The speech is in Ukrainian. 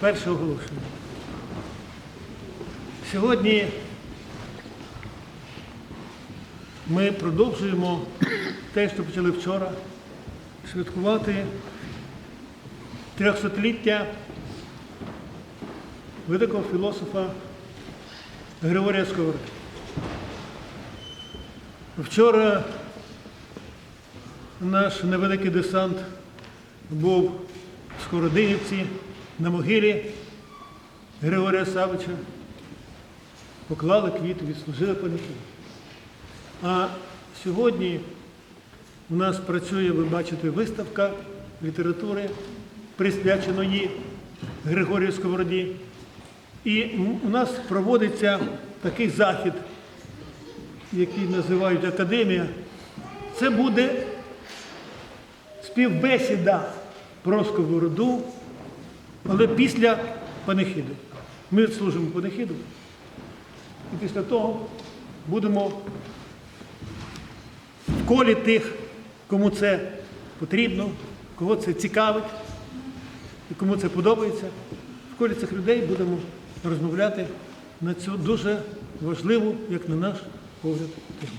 Перше оголошення. Сьогодні ми продовжуємо те, що почали вчора, святкувати трьохсотліття великого філософа Григорія Сковороди. Вчора наш невеликий десант був в Скородинівці на могилі Григорія Савича. Поклали квіти, відслужили панихіду. А сьогодні у нас працює, ви бачите, виставка літератури, присвяченої Григорію Сковороді. І у нас проводиться такий захід, який називають Академія. Це буде співбесіда про сковороду, але після панихиду. Ми служимо панихиду. І після того будемо в колі тих, кому це потрібно, кого це цікавить і кому це подобається. В колі цих людей будемо розмовляти на цю дуже важливу, як на наш погляд, тему.